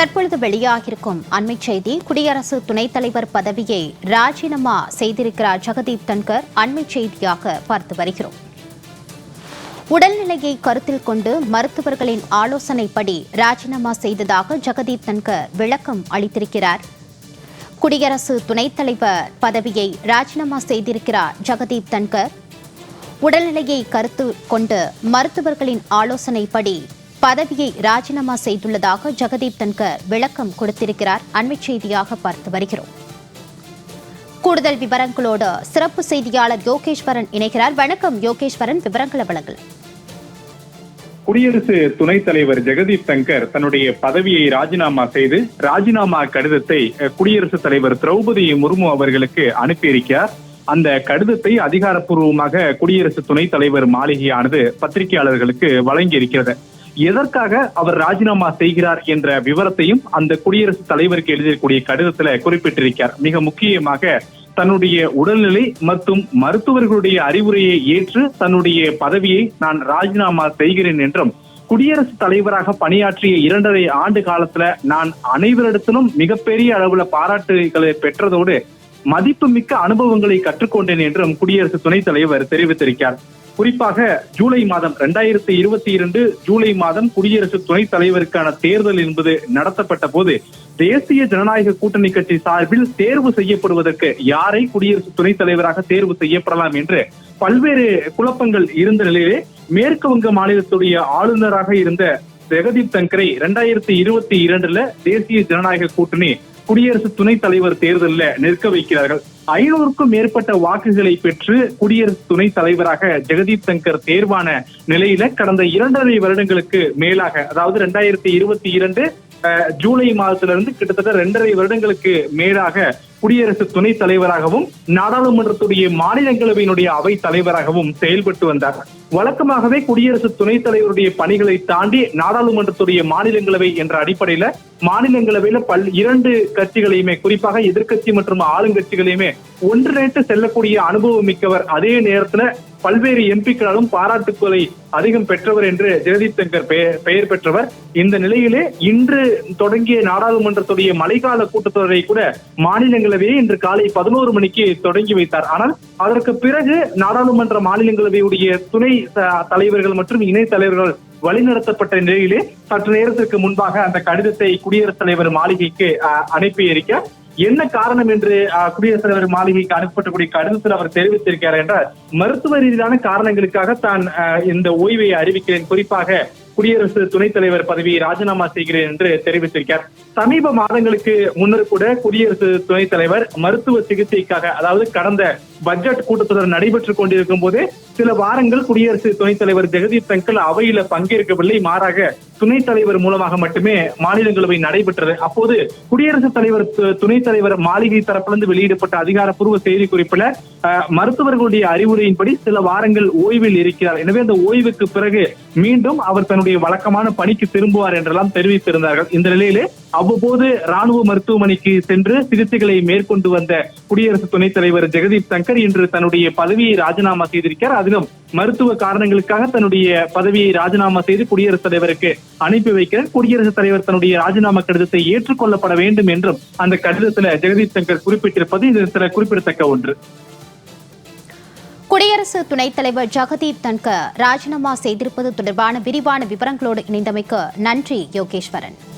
தற்பொழுது வெளியாகியிருக்கும் அண்மை செய்தி குடியரசு துணைத் தலைவர் பதவியை ராஜினாமா செய்திருக்கிறார் ஜெகதீப் தன்கர். அண்மை செய்தியாக பார்த்து வருகிறோம். உடல்நிலையை கருத்தில் கொண்டு மருத்துவர்களின் ஆலோசனைப்படி ராஜினாமா செய்ததாக ஜெகதீப் தன்கர் விளக்கம் அளித்திருக்கிறார். குடியரசு துணைத் தலைவர் பதவியை ராஜினாமா செய்திருக்கிறார் ஜெகதீப் தன்கர். உடல்நிலையை கருத்து கொண்டு மருத்துவர்களின் ஆலோசனைப்படி பதவியை ராஜினாமா செய்துள்ளதாக ஜெகதீப் தன்கர் விளக்கம் கொடுத்திருக்கிறார். அண்மை செய்தியாக பார்த்து வருகிறோம். கூடுதல் விவரங்களோடு சிறப்பு செய்தியாளர் யோகேஸ்வரன் இணைகிறார். வணக்கம் யோகேஸ்வரன். விவரங்களை வழங்கலாம் குடியரசு துணைத் தலைவர் ஜெகதீப் தங்கர் தன்னுடைய பதவியை ராஜினாமா செய்து ராஜினாமா கடிதத்தை குடியரசுத் தலைவர் திரௌபதி முர்மு அவர்களுக்கு அனுப்பியிருக்கிறார். அந்த கடிதத்தை அதிகாரப்பூர்வமாக குடியரசு துணைத் தலைவர் மாளிகையானது பத்திரிகையாளர்களுக்கு வழங்கி இருக்கிறது எதற்காக அவர் ராஜினாமா செய்கிறார் என்ற விவரத்தையும் அந்த குடியரசுத் தலைவருக்கு எழுதியிருக்கூடிய கடிதத்துல குறிப்பிட்டிருக்கிறார். மிக முக்கியமாக தன்னுடைய உடல்நிலை மற்றும் மருத்துவர்களுடைய அறிவுரையை ஏற்று தன்னுடைய பதவியை நான் ராஜினாமா செய்கிறேன் என்றும் குடியரசுத் தலைவராக பணியாற்றிய இரண்டரை ஆண்டு காலத்துல நான் அனைவரிடத்திலும் மிகப்பெரிய அளவுல பாராட்டுகளை பெற்றதோடு மதிப்புமிக்க அனுபவங்களை கற்றுக்கொண்டேன் என்றும் குடியரசு துணைத் தலைவர் தெரிவித்திருக்கிறார். குறிப்பாக ஜூலை மாதம் இரண்டாயிரத்தி இருபத்தி இரண்டு ஜூலை மாதம் குடியரசு துணைத் தலைவருக்கான தேர்தல் என்பது நடத்தப்பட்ட போது தேசிய ஜனநாயக கூட்டணி கட்சி சார்பில் தேர்வு செய்யப்படுவதற்கு யாரை குடியரசு துணைத் தலைவராக தேர்வு செய்யப்படலாம் என்று பல்வேறு குழப்பங்கள் இருந்த நிலையிலே மேற்கு வங்க மாநிலத்துடைய ஆளுநராக இருந்த ஜெகதீப் தங்கரை இரண்டாயிரத்தி இருபத்தி இரண்டுல தேசிய ஜனநாயக கூட்டணி குடியரசு துணைத் தலைவர் தேர்தலில் நிற்க வைக்கிறார்கள். ஐநூறுக்கும் மேற்பட்ட வாக்குகளை பெற்று குடியரசு துணைத் தலைவராக ஜெகதீப் தங்கர் தேர்வான நிலையில கடந்த இரண்டரை வருடங்களுக்கு மேலாக அதாவது ரெண்டாயிரத்தி இருபத்தி இரண்டு ஜூலை மாதத்திலிருந்து கிட்டத்தட்ட ரெண்டரை வருடங்களுக்கு மேலாக குடியரசு துணைத் தலைவராகவும் நாடாளுமன்றத்துடைய மாநிலங்களவையினுடைய அவை தலைவராகவும் செயல்பட்டு வந்தார். வழக்கமாகவே குடியரசு துணைத் தலைவருடைய பணிகளை தாண்டி நாடாளுமன்றத்துடைய மாநிலங்களவை என்ற அடிப்படையில மாநிலங்களவையில பல் இரண்டு கட்சிகளையுமே குறிப்பாக எதிர்க்கட்சி மற்றும் ஆளுங்கட்சிகளையுமே ஒன்றிணைத்து செல்லக்கூடிய அனுபவம் மிக்கவர் அதே நேரத்துல பல்வேறு எம்பிக்களாலும் பாராட்டுக்களை அதிகம் பெற்றவர் என்று ஜெகதீப் தங்கர் பெயர் பெற்றவர். இந்த நிலையிலே இன்று தொடங்கிய நாடாளுமன்றத்துடைய மழைக்கால கூட்டத்தொடரை கூட மாநிலங்களவையை இன்று காலை பதினோரு மணிக்கு தொடங்கி வைத்தார். ஆனால் அதற்கு பிறகு நாடாளுமன்ற மாநிலங்களவையுடைய துணை தலைவர்கள் மற்றும் இணை தலைவர்கள் வழிநடத்தப்பட்ட நிலையிலே சற்று நேரத்திற்கு முன்பாக அந்த கடிதத்தை குடியரசுத் தலைவர் மாளிகைக்கு அஹ், அனுப்பி இருக்க என்ன காரணம் என்று குடியரசுத் தலைவர் மாளிகைக்கு அனுப்பப்பட்டக்கூடிய கடிதத்தில் அவர் தெரிவித்திருக்கிறார் என்றால் மருத்துவ ரீதியிலான காரணங்களுக்காக தான் அஹ், இந்த ஓய்வை அறிவிக்கிறேன். குறிப்பாக குடியரசு துணைத் தலைவர் பதவியை ராஜினாமா செய்கிறேன் என்று தெரிவித்திருக்கிறார். சமீப மாதங்களுக்கு முன்னர் கூட குடியரசு துணைத் தலைவர் மருத்துவ சிகிச்சைக்காக அதாவது கடந்த பட்ஜெட் கூட்டத்தொடர் நடைபெற்றுக் கொண்டிருக்கும் போது சில வாரங்கள் குடியரசு துணைத் தலைவர் ஜெகதீப் தங்கல் அவையில பங்கேற்கவில்லை. மாறாக துணைத் தலைவர் மூலமாக மட்டுமே மாநிலங்களவை நடைபெற்றது. அப்போது குடியரசுத் தலைவர் துணைத் தலைவர் மாளிகை தரப்பிலிருந்து வெளியிடப்பட்ட அதிகாரப்பூர்வ செய்தி குறிப்பில் அஹ், மருத்துவர்களுடைய அறிவுரையின்படி சில வாரங்கள் ஓய்வில் இருக்கிறார். எனவே அந்த ஓய்வுக்கு பிறகு மீண்டும் அவர் தன்னுடைய வழக்கமான பணிக்கு திரும்புவார் என்றெல்லாம் தெரிவித்திருந்தார்கள். இந்த நிலையிலே அவ்வப்போது ராணுவ மருத்துவமனைக்கு சென்று சிகிச்சைகளை மேற்கொண்டு வந்த குடியரசு துணைத் தலைவர் ஜெகதீப் சங்கர் இன்று தன்னுடைய பதவியை ராஜினாமா செய்திருக்கிறார். அதிலும் மருத்துவ காரணங்களுக்காக தன்னுடைய பதவியை ராஜினாமா செய்து குடியரசுத் தலைவருக்கு அனுப்பி வைக்கிறார். குடியரசுத் தலைவர் தன்னுடைய ராஜினாமா கடிதத்தை ஏற்றுக்கொள்ளப்பட வேண்டும் என்றும் அந்த கடிதத்துல ஜெகதீப் தங்கர் குறிப்பிட்டிருப்பது இது சில குறிப்பிடத்தக்க ஒன்று. குடியரசு துணைத் தலைவர் ஜெகதீப் தன்கர் ராஜினாமா செய்திருப்பது தொடர்பான விரிவான விவரங்களோடு இணைந்தமைக்கு நன்றி யோகேஸ்வரன்.